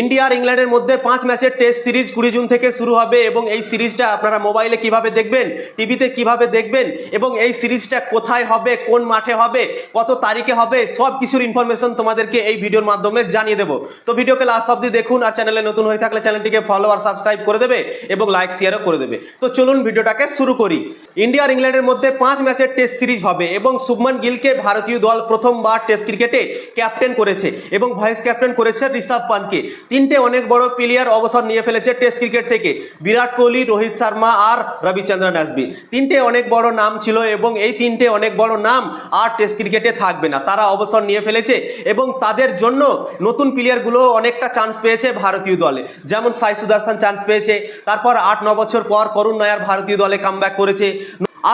India আর ইংল্যান্ডের মধ্যে পাঁচ ম্যাচের টেস্ট সিরিজ কুড়ি জুন থেকে শুরু হবে এবং এই সিরিজটা আপনারা মোবাইলে কীভাবে দেখবেন, টিভিতে কীভাবে দেখবেন এবং এই সিরিজটা কোথায় হবে, কোন মাঠে হবে, কত তারিখে হবে, সব কিছুর ইনফরমেশন তোমাদেরকে এই ভিডিওর মাধ্যমে জানিয়ে দেবো। তো ভিডিওকে লাস্ট অব্দি দেখুন আর চ্যানেলে নতুন হয়ে থাকলে চ্যানেলটিকে ফলো আর সাবস্ক্রাইব করে দেবে এবং লাইক শেয়ারও করে দেবে। তো চলুন ভিডিওটাকে শুরু করি। ইন্ডিয়া আর ইংল্যান্ডের মধ্যে পাঁচ ম্যাচের টেস্ট সিরিজ হবে এবং শুভমান গিলকে ভারতীয় দল প্রথমবার টেস্ট ক্রিকেটে ক্যাপ্টেন করেছে এবং ভাইস ক্যাপ্টেন করেছে ঋষভ পান্তকে তিনটে অনেক বড় প্লেয়ার অবসর নিয়ে ফেলেছে টেস্ট ক্রিকেট থেকে। বিরাট কোহলি, রোহিত শর্মা আর রবিচন্দ্রন আসবি। তিনটে অনেক বড় নাম ছিল এবং এই তিনটে অনেক বড় নাম আর টেস্ট ক্রিকেটে থাকবে না। তারা অবসর নিয়ে ফেলেছে এবং তাদের জন্য নতুন প্লেয়ারগুলো অনেকটা চান্স পেয়েছে ভারতীয় দলে। যেমন সাই সুদর্শন চান্স পেয়েছে, তারপর আট, ন বছর পর করুণ নায়ার ভারতীয় দলে কামব্যাক করেছে।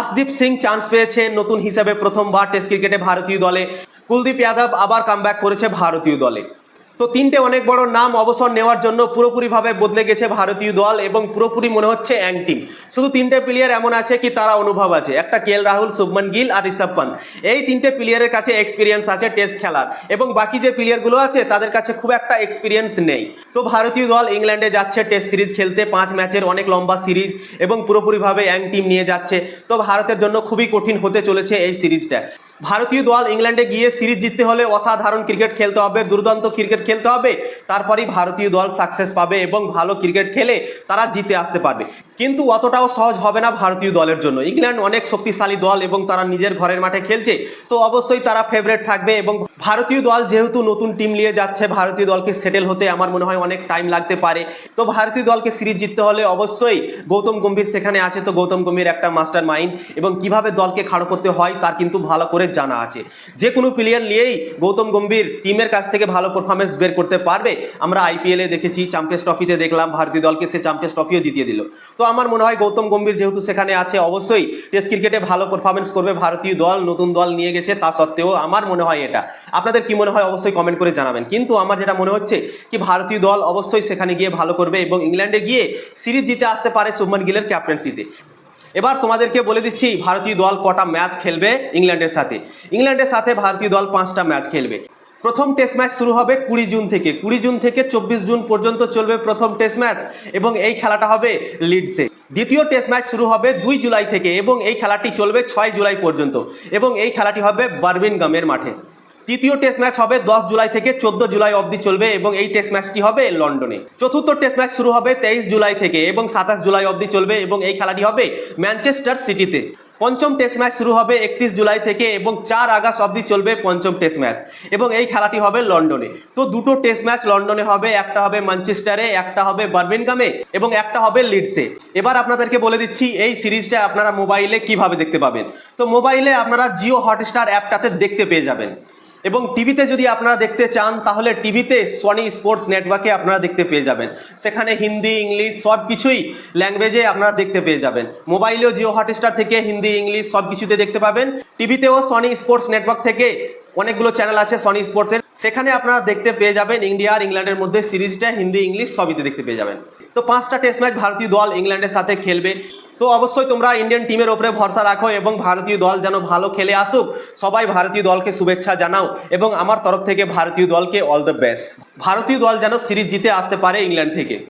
আসদীপ সিং চান্স পেয়েছে, নতুন হিসাবে প্রথমবার টেস্ট ক্রিকেটে ভারতীয় দলে। কুলদীপ যাদব আবার কামব্যাক করেছে ভারতীয় দলে। তো তিনটে অনেক বড় নাম অবসর নেওয়ার জন্য পুরোপুরিভাবে বদলে গেছে ভারতীয় দল এবং পুরোপুরি মনে হচ্ছে অ্যাং টিম। শুধু তিনটে প্লেয়ার এমন আছে কি তারা অনুভব আছে? একটা কে রাহুল, শুভমান গিল আর ঋষভ পান্ত এই তিনটে প্লেয়ারের কাছে এক্সপিরিয়েন্স আছে টেস্ট খেলার। এবং বাকি যে প্লেয়ারগুলো আছে, তাদের কাছে খুব একটা এক্সপিরিয়েন্স নেই। তো ভারতীয় দল ইংল্যান্ডে যাচ্ছে টেস্ট সিরিজ খেলতে, পাঁচ ম্যাচের অনেক লম্বা সিরিজ এবং পুরোপুরিভাবে অ্যাং টিম নিয়ে যাচ্ছে। তো ভারতের জন্য খুবই কঠিন হতে চলেছে এই সিরিজটা ভারতীয় দল ইংল্যান্ডে গিয়ে সিরিজ জিততে হলে অসাধারণ ক্রিকেট খেলতে হবে, দুর্দান্ত ক্রিকেট খেলতে হবে, তারপরেই ভারতীয় দল সাকসেস পাবে এবং ভালো ক্রিকেট খেলে তারা জিতে আসতে পারবে। কিন্তু অতটাও সহজ হবে না ভারতীয় দলের জন্য। ইংল্যান্ড অনেক শক্তিশালী দল এবং তারা নিজের ঘরের মাঠে খেলছে, তো অবশ্যই তারা ফেভারেট থাকবে এবং ভারতীয় দল যেহেতু নতুন টিম নিয়ে যাচ্ছে, ভারতীয় দলকে সেটেল হতে আমার মনে হয় অনেক টাইম লাগতে পারে। তো ভারতীয় দলকে সিরিজ জিততে হলে অবশ্যই গৌতম গম্ভীর সেখানে আছে। তো গৌতম গম্ভীর একটা মাস্টার মাইন্ড এবং কীভাবে দলকে খাড়ো করতে হয় তার কিন্তু ভালো করে জানা আছে। যে কোনো প্লেয়ার নিয়েই গৌতম গম্ভীর টিমের কাছ থেকে ভালো পারফরমেন্স বের করতে পারবে। আমরা আইপিএলে দেখেছি চ্যাম্পিয়ন্স ট্রফিতে দেখলাম, ভারতীয় দলকে সে চ্যাম্পিয়ন্স ট্রফিও জিতিয়ে দিল। তো আমার মনে হয় গৌতম গম্ভীর যেহেতু সেখানে আছে, অবশ্যই টেস্ট ক্রিকেটে ভালো পারফরমেন্স করবে ভারতীয় দল, নতুন দল নিয়ে গেছে, তা সত্ত্বেও আমার মনে হয় এটা। আপনাদের কি মনে হয় অবশ্যই কমেন্ট করে জানাবেন। কিন্তু আমার যেটা মনে হচ্ছে কি ভারতীয় দল অবশ্যই সেখানে গিয়ে ভালো করবে এবং ইংল্যান্ডে গিয়ে সিরিজ জিতে আসতে পারে শুভমান গিলের ক্যাপ্টেন্সিতে এবার তোমাদেরকে বলে দিচ্ছি, ভারতীয় দল কটা ম্যাচ খেলবে ইংল্যান্ডের সাথে। ইংল্যান্ডের সাথে ভারতীয় দল পাঁচটা ম্যাচ খেলবে। প্রথম টেস্ট ম্যাচ শুরু হবে কুড়ি জুন থেকে। কুড়ি জুন থেকে চব্বিশ জুন পর্যন্ত চলবে প্রথম টেস্ট ম্যাচ এবং এই খেলাটা হবে লিডসে দ্বিতীয় টেস্ট ম্যাচ শুরু হবে দুই জুলাই থেকে এবং এই খেলাটি চলবে ছয় জুলাই পর্যন্ত এবং এই খেলাটি হবে বার্মিনগামের মাঠে। তৃতীয় টেস্ট ম্যাচ হবে দশ জুলাই থেকে চোদ্দ জুলাই অবধি চলবে এবং এই টেস্ট ম্যাচটি হবে লন্ডনে। চতুর্থ টেস্ট ম্যাচ শুরু হবে তেইশ জুলাই থেকে এবং সাতাশ জুলাই অবধি চলবে এবং এই খেলাটি হবে ম্যানচেস্টার সিটিতে। পঞ্চম টেস্ট ম্যাচ শুরু হবে একত্রিশ জুলাই থেকে এবং চার আগস্ট অবধি চলবে পঞ্চম টেস্ট ম্যাচ এবং এই খেলাটি হবে লন্ডনে। তো দুটো টেস্ট ম্যাচ লন্ডনে হবে, একটা হবে ম্যানচেস্টারে, একটা হবে বার্মিনগামে এবং একটা হবে লিডসে। এবার আপনাদেরকে বলে দিচ্ছি, এই সিরিজটা আপনারা মোবাইলে কীভাবে দেখতে পাবেন? তো মোবাইলে আপনারা জিও হটস্টার অ্যাপটাতে দেখতে পেয়ে যাবেন। এবং টিভিতে যদি আপনারা দেখতে চান, তাহলে টিভিতে সনি স্পোর্টস নেটওয়ার্কে আপনারা দেখতে পেয়ে যাবেন। সেখানে হিন্দি, ইংলিশ সব কিছুই ল্যাঙ্গুয়েজে আপনারা দেখতে পেয়ে যাবেন। মোবাইলেও জিও হটস্টার থেকে হিন্দি, ইংলিশ সব কিছুতে দেখতে পাবেন। টিভিতেও সনি স্পোর্টস নেটওয়ার্ক থেকে অনেকগুলো চ্যানেল আছে সনি স্পোর্টসের সেখানে আপনারা দেখতে পেয়ে যাবেন ইন্ডিয়া আর ইংল্যান্ডের মধ্যে সিরিজটা। হিন্দি, ইংলিশ সবইতে দেখতে পেয়ে যাবেন। তো পাঁচটা টেস্ট ম্যাচ ভারতীয় দল ইংল্যান্ডের সাথে খেলবে। তো অবশ্যই তোমরা ইন্ডিয়ান টিমের ওপরে ভরসা রাখো এবং ভারতীয় দল যেন ভালো খেলে আসুক। সবাই ভারতীয় দলকে শুভেচ্ছা জানাও এবং আমার তরফ থেকে ভারতীয় দলকে অল দ্য বেস্ট ভারতীয় দল যেন সিরিজ জিতে আসতে পারে ইংল্যান্ড থেকে।